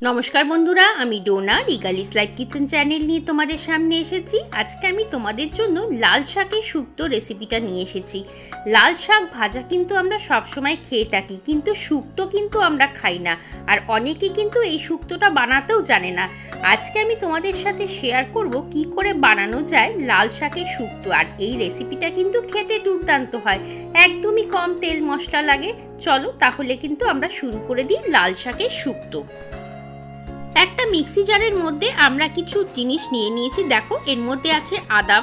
নমস্কার বন্ধুরা, আমি ডোনা রিগালিস লাইফ কিচেন চ্যানেল নিয়ে তোমাদের সামনে এসেছি। আজকে আমি তোমাদের জন্য লাল শাকের শুক্তো রেসিপিটা নিয়ে এসেছি। লাল শাক ভাজা কিন্তু আমরা সবসময় খেয়ে থাকি, কিন্তু শুক্তো কিন্তু আমরা খাই না। আর অনেকে কিন্তু এই শুক্তোটা বানাতেও জানে না। আজকে আমি তোমাদের সাথে শেয়ার করব কি করে বানানো যায় লাল শাকের শুক্তো আর এই রেসিপিটা কিন্তু খেতে দুর্দান্ত হয়। একদমই কম তেল মশলা লাগে। চলো তাহলে কিন্তু আমরা শুরু করে দিই লাল শাকের শুক্তো একটা মিক্সি জারের মধ্যে আমরা কিছু জিনিস নিয়ে নিয়েছি। দেখো, এর মধ্যে আছে আদা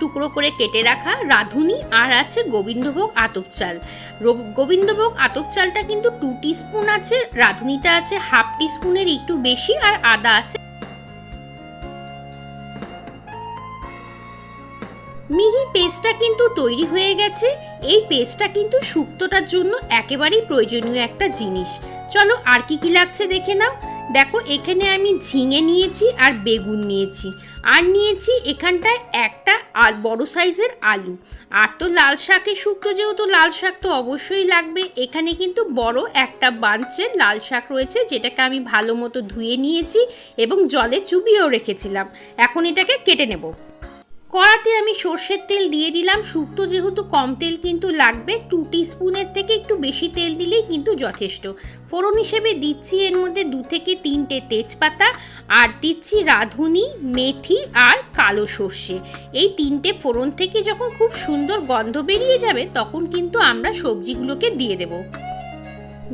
টুকরো করে কেটে রাখা রাঁধুনি আর আছে গোবিন্দভোগ আতপ চাল। গোবিন্দভোগ আতপ চালটা কিন্তু টু স্পুন আছে, রাঁধুনিটা আছে হাফ স্পুনের একটু বেশি আর আদা আছে। মিহি পেস্টটা কিন্তু তৈরি হয়ে গেছে। এই পেস্টটা কিন্তু শুক্তোটার জন্য একেবারেই প্রয়োজনীয় একটা জিনিস। চলো আর কি কি লাগছে দেখে নাও। দেখো, এখানে আমি ঝিঙে নিয়েছি আর বেগুন নিয়েছি। আর নিয়েছি এখানটায় একটা আর বড়ো সাইজের আলু। আর তো লাল শাকে শুক্তো যেহেতু, লাল শাক তো অবশ্যই লাগবে। এখানে কিন্তু বড় একটা বাঞ্চের লাল শাক রয়েছে, যেটাকে আমি ভালো মতো ধুয়ে নিয়েছি এবং জলে চুবিয়েও রেখেছিলাম। এখন এটাকে কেটে নেব। কড়াতে আমি সর্ষের তেল দিয়ে দিলাম। শুক্তো যেহেতু কম তেল কিন্তু লাগবে টু স্পুনের থেকে একটু বেশি তেল দিলেই কিন্তু যথেষ্ট। ফোড়ন হিসেবে দিচ্ছি এর মধ্যে দু থেকে তিনটে তেজপাতা, আর দিচ্ছি রাঁধুনি, মেথি আর কালো সর্ষে। এই তিনটে ফোড়ন থেকে যখন খুব সুন্দর গন্ধ বেরিয়ে যাবে, তখন কিন্তু আমরা সবজিগুলোকে দিয়ে দেবো।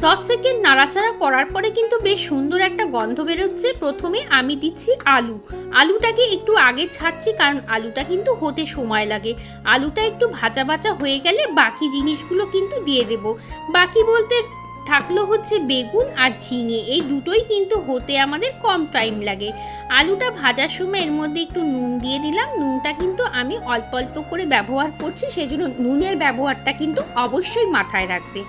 দশ সেকেন্ড নাড়াচাড়া করার পরে কিন্তু বেশ সুন্দর একটা গন্ধ বেরোচ্ছে। প্রথমে আমি দিচ্ছি আলু। আলুটাকে একটু আগে ছাড়ছি কারণ আলুটা কিন্তু হতে সময় লাগে। আলুটা একটু ভাজা ভাজা হয়ে গেলে বাকি জিনিসগুলো কিন্তু দিয়ে দেব। বাকি বলতে থাকল হচ্ছে বেগুন আর ঝিঙে। এই দুটোই কিন্তু হতে আমাদের কম টাইম লাগে। আলুটা ভাজার সময় এর মধ্যে একটু নুন দিয়ে দিলাম। নুনটা কিন্তু আমি অল্প অল্প করে ব্যবহার করছি। সেজন্য নুনের ব্যবহারটা কিন্তু অবশ্যই মাথায় রাখবে।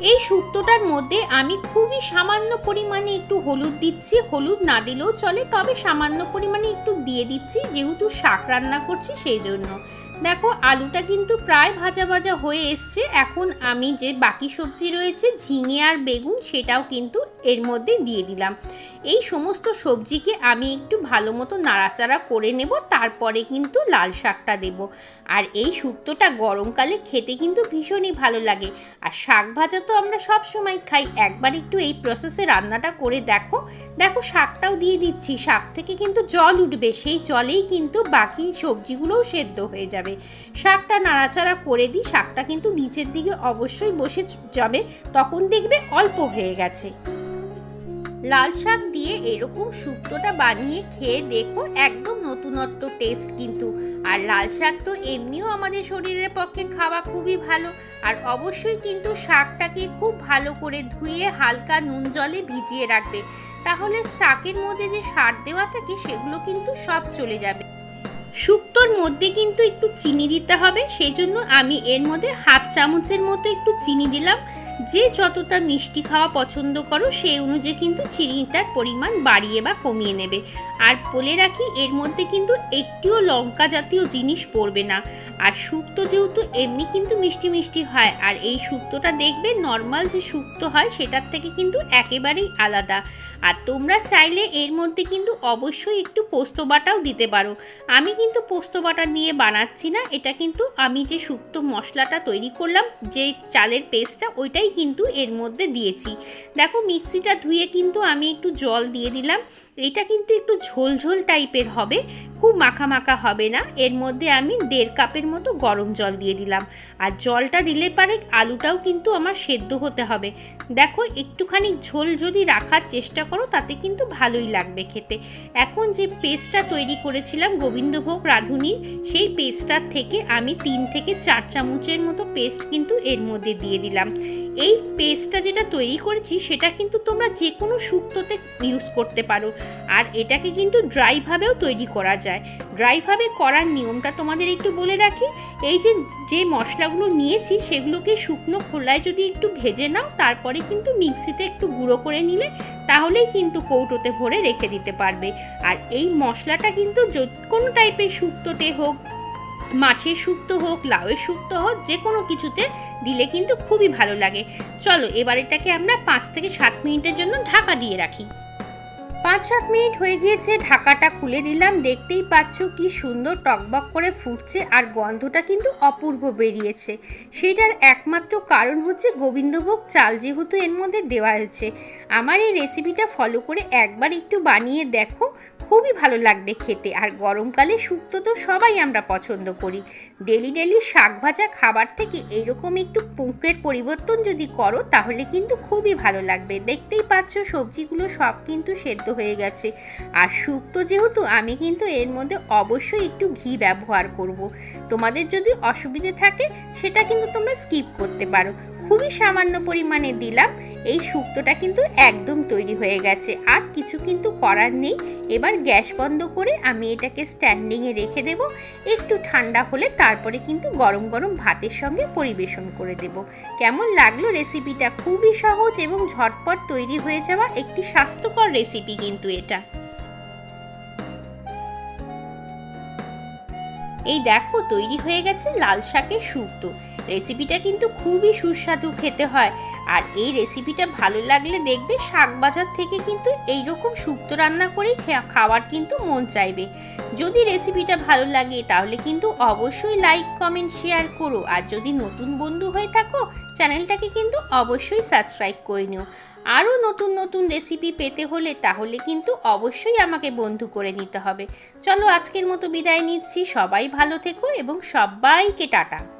এই শুক্তোটার মধ্যে আমি খুবই সামান্য পরিমাণে একটু হলুদ দিচ্ছি। হলুদ না দিলেও চলে, তবে সামান্য পরিমাণে একটু দিয়ে দিচ্ছি, যেহেতু শাক রান্না করছি সেই জন্য। দেখো, আলুটা কিন্তু প্রায় ভাজা ভাজা হয়ে এসছে। এখন আমি যে বাকি সবজি রয়েছে, ঝিঙে আর বেগুন, সেটাও কিন্তু এর মধ্যে দিয়ে দিলাম। এই সমস্ত সবজিকে আমি একটু ভালো মতো নাড়াচাড়া করে নেব, তারপরে কিন্তু লাল শাকটা দেব। আর এই শুক্তোটা গরমকালে খেতে কিন্তু ভীষণই ভালো লাগে। আর শাক ভাজা তো আমরা সব সময় খাই। একবার একটু এই প্রসেসে রান্নাটা করে দেখো। দেখো শাকটাও দিয়ে দিচ্ছি। শাক থেকে কিন্তু জল উঠবে। সেই জলেই কিন্তু বাকি সবজিগুলোও সেদ্ধ হয়ে যাবে। শাকটা নাড়াচাড়া করে দিই। শাকটা কিন্তু নিচের দিকে অবশ্যই বসে যাবে। তখন দেখবে অল্প হয়ে গেছে। লাল শাক দিয়ে এরকম শুক্তোটা বানিয়ে খেয়ে দেখো, একদম নতুনত্ব টেস্ট কিন্তু। আর লাল শাক তো এমনিও আমাদের শরীরের পক্ষে খাওয়া খুবই ভালো। আর অবশ্যই কিন্তু শাকটাকে খুব ভালো করে ধুয়ে হালকা নুন জলে ভিজিয়ে রাখবে। তাহলে শাকের মধ্যে যে সার দেওয়া থাকে, সেগুলো কিন্তু সব চলে যাবে। শুক্তোর মধ্যে কিন্তু একটু চিনি দিতে হবে, সেই জন্য আমি এর মধ্যে হাফ চামচের মতো একটু চিনি দিলাম। যে যতটা মিষ্টি খাওয়া পছন্দ করো, সেই অনুযায়ী কিন্তু চিনিটার পরিমাণ বাড়িয়ে বা কমিয়ে নেবে। আর বলে রাখি, এর মধ্যে কিন্তু একটিও লঙ্কা জাতীয় জিনিস পড়বে না। আর শুক্তো যেহেতু এমনি কিন্তু মিষ্টি মিষ্টি হয়, আর এই শুক্তোটা দেখবে, নর্মাল যে শুক্তো হয়, সেটার থেকে কিন্তু একেবারেই আলাদা। আর তোমরা চাইলে এর মধ্যে কিন্তু অবশ্যই একটু পোস্ত বাটাও দিতে পারো। আমি কিন্তু পোস্ত বাটা দিয়ে বানাচ্ছি না, এটা কিন্তু আমি যে শুক্তো মশলাটা তৈরি করলাম, যে চালের পেস্টটা, ওইটাই কিন্তু এর মধ্যে দিয়েছি। দেখো, মিক্সিটা ধুয়ে কিন্তু আমি একটু জল দিয়ে দিলাম। এটা কিন্তু একটু ঝোল ঝোল টাইপের হবে, খুব মাখা মাখা হবে না। এর মধ্যে আমি দেড় কাপের মতো গরম জল দিয়ে দিলাম। আর জলটা দিলে পারে আলুটাও কিন্তু আমার সেদ্ধ হতে হবে। দেখো, একটুখানি ঝোল যদি রাখার চেষ্টা তাতে কিন্তু ভালোই লাগবে খেতে। এখন যে পেস্টটা তৈরি করেছিলাম গোবিন্দভোগ রাঁধুনির, সেই পেস্টটার থেকে আমি তিন থেকে চার চামচের মতো পেস্ট কিন্তু এর মধ্যে দিয়ে দিলাম। এই পেস্টটা যেটা তৈরি করেছি, সেটা কিন্তু তোমরা যে কোনো শুক্তোতে ইউজ করতে পারো। আর এটাকে কিন্তু ড্রাইভাবেও তৈরি করা যায়। ড্রাইভাবে করার নিয়মটা তোমাদের একটু বলে রাখি। এই যে যে মশলাগুলো নিয়েছি, সেগুলোকে শুকনো খোলায় যদি একটু ভেজে নাও, তারপরে কিন্তু মিক্সিতে একটু গুঁড়ো করে নিলে, তাহলেই কিন্তু কৌটোতে ভরে রেখে দিতে পারবে। আর এই মশলাটা কিন্তু কোনো টাইপের শুক্তোতে হোক মাছের শুক্তো হোক লাউয়ের শুক্তো হোক, যে কোনো কিছুতে দিলে কিন্তু খুবই ভালো লাগে। চলো এবার এটাকে আমরা পাঁচ থেকে সাত মিনিটের জন্য ঢাকা দিয়ে রাখি। পাঁচ সাত মিনিট হয়ে গিয়েছে, ঢাকাটা খুলে দিলাম। দেখতেই পাচ্ছ কি সুন্দর টকবক করে ফুটছে আর গন্ধটা কিন্তু অপূর্ব বেরিয়েছে। সেটার একমাত্র কারণ হচ্ছে গোবিন্দভোগ চাল যেহেতু এর মধ্যে দেওয়া হয়েছে। আমার এই রেসিপিটা ফলো করে একবার একটু বানিয়ে দেখো, খুবই ভালো লাগবে খেতে। আর গরমকালে শুক্তো তো সবাই আমরা পছন্দ করি। ডেলি ডেলি শাক ভাজা খাবার থেকে এরকম একটু পুঁকের পরিবর্তন যদি করো, তাহলে কিন্তু খুবই ভালো লাগবে। দেখতেই পাচ্ছ, সবজিগুলো সব কিন্তু সেদ্ধ হয়ে গেছে। আর শুক্তো যেহেতু, আমি কিন্তু এর মধ্যে অবশ্যই একটু ঘি ব্যবহার করব। তোমাদের যদি অসুবিধে থাকে, সেটা কিন্তু তোমরা স্কিপ করতে পারো। খুবই সামান্য পরিমাণে দিলাম। এই শুক্তোটা কিন্তু একদম তৈরি হয়ে গেছে। আর কিছু কিন্তু করার নেই। এবার গ্যাস বন্ধ করে আমি এটাকে স্ট্যান্ডিংয়ে রেখে দেব। একটু ঠান্ডা হলে তারপরে কিন্তু গরম গরম ভাতের সঙ্গে পরিবেশন করে দেব। কেমন লাগল রেসিপিটা খুবই সহজ এবং ঝটপট তৈরি হয়ে যাওয়া একটি স্বাস্থ্যকর রেসিপি কিন্তু এটা। এই দেখো, তৈরি হয়ে গেছে লাল শাকের শুক্তো। রেসিপিটা কিন্তু খুবই সুস্বাদু খেতে হয়। আর এই রেসিপিটা ভালো লাগলে দেখবে শাক বাজার থেকে কিন্তু এই রকম শুক্তো রান্না করেই খে- খাওয়ার কিন্তু মন চাইবে। যদি রেসিপিটা ভালো লাগে তাহলে কিন্তু অবশ্যই লাইক কমেন্ট শেয়ার করো। আর যদি নতুন বন্ধু হয়ে থাকো, চ্যানেলটাকে কিন্তু অবশ্যই সাবস্ক্রাইব করে নিও। আরও নতুন নতুন রেসিপি পেতে হলে তাহলে কিন্তু অবশ্যই আমাকে বন্ধু করে নিতে হবে। চলো আজকের মতো বিদায় নিচ্ছি। সবাই ভালো থেকো এবং সবাইকে টাটা।